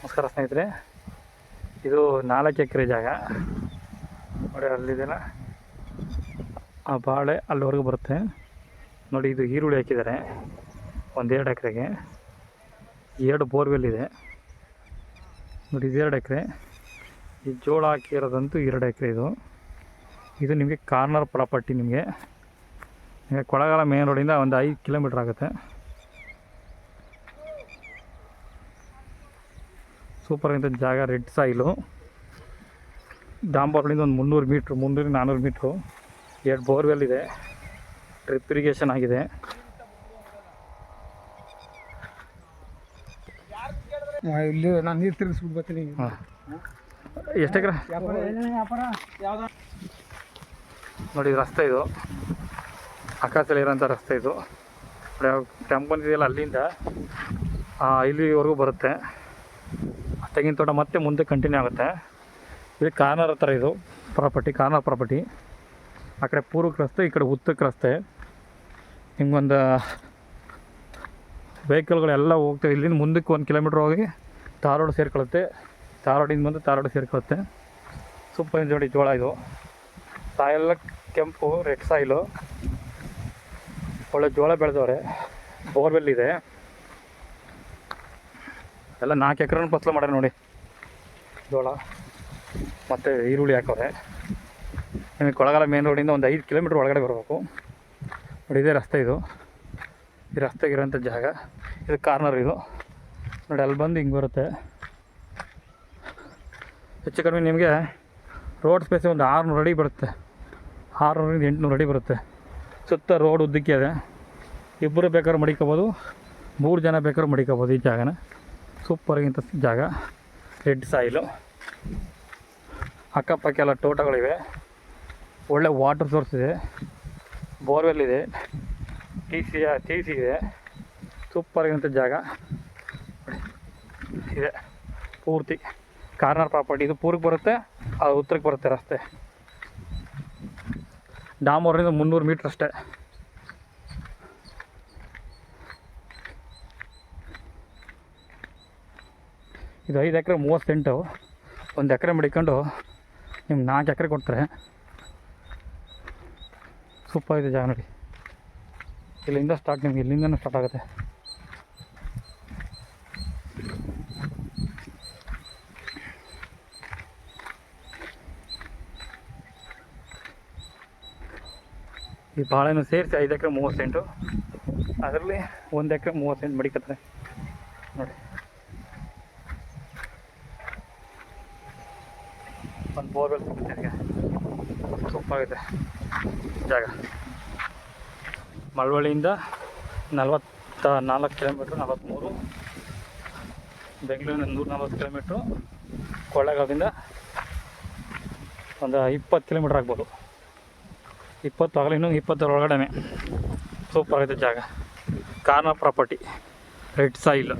ನಮಸ್ಕಾರ ಸ್ನೇಹಿತರೆ. ಇದು ನಾಲ್ಕು ಎಕರೆ ಜಾಗ. ನೋಡಿ ಅಲ್ಲಿದೆಲ್ಲ ಆ ಬಾಳೆ ಅಲ್ಲಿವರೆಗೂ ಬರುತ್ತೆ. ನೋಡಿ ಇದು ಈರುಳ್ಳಿ ಹಾಕಿದ್ದಾರೆ. ಒಂದೆರಡು ಎಕರೆಗೆ. ಎರಡು ಬೋರ್ವೆಲ್ ಇದೆ. ನೋಡಿ ಇದು ಎರಡು ಎಕರೆ. ಈ ಜೋಳ ಹಾಕಿರೋದಂತೂ ಎರಡು ಎಕರೆ ಇದು. ಇದು ನಿಮಗೆ ಕಾರ್ನರ್ ಪ್ರಾಪರ್ಟಿ ನಿಮಗೆ. ನಿಮಗೆ ಕೊಳಗಾಲ ಮೇನ್ ರೋಡಿಂದ ಒಂದು ಐದು ಕಿಲೋಮೀಟ್ರ್ ಆಗುತ್ತೆ. ಸೂಪರ್ ಆಗಿದ್ದ ಜಾಗ ರೆಡ್ ಸಾಯಿಲು. ಡಾಂಬರ್ಲಿಂದ ಒಂದು ಮುನ್ನೂರು ಮೀಟ್ರು ಮುನ್ನೂರು ನಾನ್ನೂರು ಮೀಟ್ರು. ಎರಡು ಬೋರ್ವೆಲ್ ಇದೆ. ಡ್ರಿಪ್ ಇರಿಗೇಷನ್ ಆಗಿದೆ. ಇಲ್ಲಿ ನಾನು ನೀರು ತಿರುಗಿಸ್ಬಿಟ್ಟು ಬರ್ತೀನಿ. ಎಷ್ಟು ಎಕರೆ? ವ್ಯಾಪಾರ ವ್ಯಾಪಾರ ನೋಡಿ ರಸ್ತೆ ಇದು. ಆಕಾಶದಲ್ಲಿ ಇರೋಂಥ ರಸ್ತೆ ಇದು. ಟೆಂಪಲ್ ಇದೆಯಲ್ಲ ಅಲ್ಲಿಂದ. ಆ, ಇಲ್ಲಿವರೆಗೂ ಬರುತ್ತೆ. ತೆಂಗಿನ ತೋಟ ಮತ್ತೆ ಮುಂದೆ ಕಂಟಿನ್ಯೂ ಆಗುತ್ತೆ. ಇದು ಕಾರ್ನರ್ ಹತ್ರ ಇದು ಪ್ರಾಪರ್ಟಿ ಕಾರ್ನರ್ ಪ್ರಾಪರ್ಟಿ ಆ ಕಡೆ ಪೂರ್ವಕ್ಕೆ ರಸ್ತೆ, ಈ ಕಡೆ ಉತ್ತಕ್ಕೆ ರಸ್ತೆ. ಹಿಂಗೊಂದು ವೆಹಿಕಲ್ಗಳೆಲ್ಲ ಹೋಗ್ತವೆ. ಇಲ್ಲಿಂದ ಮುಂದಕ್ಕೆ ಒಂದು ಕಿಲೋಮೀಟ್ರ್ ಹೋಗಿ ಧಾರವಾಡ ಸೇರ್ಕೊಳ್ಳುತ್ತೆ. ಧಾರವಾಡಿಂದ ಬಂದು ಧಾರವಾಡ ಸೇರ್ಕೊಳ್ಳುತ್ತೆ. ಸೂಪರ್ ಜೋಡಿ ಜೋಳ ಇದು. ಸಾಯೆಲ್ಲ, ಕೆಂಪು, ರೆಡ್ ಸಾಯಿಲು ಒಳ್ಳೆ ಜೋಳ ಬೆಳೆದವ್ರೆ. ಬೋರ್ವೆಲ್ ಇದೆ. ಎಲ್ಲ ನಾಲ್ಕು ಎಕರೆ ಫಸಲು ಮಾಡ್ಯಾರ ನೋಡಿ. ಜೋಳ, ಮತ್ತು ಈರುಳ್ಳಿ ಹಾಕವ್ರೆ. ನಿಮಗೆ ಕೊಳಗಾಲ ಮೇನ್ ರೋಡಿಂದ ಒಂದು ಐದು ಕಿಲೋಮೀಟ್ರ್ ಒಳಗಡೆ ಬರಬೇಕು. ನೋಡಿ, ಇದೇ ರಸ್ತೆ ಇದು. ಈ ರಸ್ತೆಗಿರೋಂಥ ಜಾಗ. ಇದು ಕಾರ್ನರ್ ಇದು. ನೋಡಿ, ಅಲ್ಲಿ ಬಂದು ಹಿಂಗೆ ಬರುತ್ತೆ. ಹೆಚ್ಚು ಕಡಿಮೆ ನಿಮಗೆ ರೋಡ್ ಸ್ಪೇಸ್ ಒಂದು ಆರುನೂರು ಅಡಿ ಬರುತ್ತೆ. ಆರುನೂರಿಂದ ಎಂಟುನೂರು ಅಡಿ ಬರುತ್ತೆ. ಸುತ್ತ ರೋಡ್ ಉದ್ದಕ್ಕೆ ಇದೆ ಇಬ್ಬರು ಬೇಕಾದ್ರೂ ಮಡಿಕೋಬೋದು. ಮೂರು ಜನ ಬೇಕಾದ್ರೂ ಮಡಿಕೋಬೋದು ಈ ಜಾಗನ. ಸೂಪರಾಗಿಂತ ಜಾಗ. Red soil. ಅಕ್ಕಪಕ್ಕ ಎಲ್ಲ ತೋಟಗಳಿವೆ. ಒಳ್ಳೆ ವಾಟರ್ ಸೋರ್ಸ್ ಇದೆ. ಬೋರ್ವೆಲ್ ಇದೆ. ಟಿ ಸಿ ಟಿ ಸಿ ಇದೆ. ಸೂಪರಾಗಿಂಥ ಜಾಗ. ಇದೆ. ಪೂರ್ತಿ ಕಾರ್ನರ್ ಪ್ರಾಪರ್ಟಿ. ಇದು ಪೂರ್ವಕ್ಕೆ ಬರುತ್ತೆ, ಅದು ಉತ್ತರಕ್ಕೆ ಬರುತ್ತೆ ರಸ್ತೆ. ಡಾಮೂರಿಂದ ಮುನ್ನೂರು ಮೀಟ್ರ್ ಅಷ್ಟೇ. ಇದು ಐದು ಎಕರೆ ಮೂವತ್ತು ಸೆಂಟು ಒಂದು ಎಕರೆ ಮಡಿಕೊಂಡು ನಿಮ್ಗೆ ನಾಲ್ಕು ಎಕರೆ ಕೊಡ್ತಾರೆ ಸೂಪರ್ ಇದೆ ಜಾಗ ನೋಡಿ. ಇಲ್ಲಿಂದ ಸ್ಟಾರ್ಟ್ ನಿಮ್ಗೆ ಇಲ್ಲಿಂದನೂ ಸ್ಟಾರ್ಟ್ ಆಗುತ್ತೆ. ಈ ಬಾಳೆನೂ ಸೇರಿಸಿ ಐದು ಎಕರೆ ಮೂವತ್ತು ಸೆಂಟು ಅದರಲ್ಲಿ ಒಂದು ಎಕರೆ ಮೂವತ್ತು ಸೆಂಟ್ ಮಡಿಕತ್ತಾರೆ ನೋಡಿ. ಒಂದು ಬೋರ್ವೆಲ್ ಸಿಗುತ್ತೆ ನನಗೆ. ಸೂಪರಾಗಿದೆ. ಜಾಗ. ಮಳವಳ್ಳಿಯಿಂದ ನಲವತ್ತ ನಾಲ್ಕು ಕಿಲೋಮೀಟ್ರ್ ನಲವತ್ತ್ಮೂರು ಬೆಂಗಳೂರಿನ ನೂರ ನಲ್ವತ್ತು ಕಿಲೋಮೀಟ್ರು. ಕೊಳ್ಳೇಗಾಲದಿಂದ ಒಂದು ಇಪ್ಪತ್ತು ಕಿಲೋಮೀಟ್ರ್ ಆಗ್ಬೋದು. ಇಪ್ಪತ್ತು ಆಗಲಿ ಇನ್ನೊಂದು ಇಪ್ಪತ್ತರ ಒಳಗಡೆ ಸೂಪರ್ ಆಗಿದೆ ಜಾಗ. Corner property red soil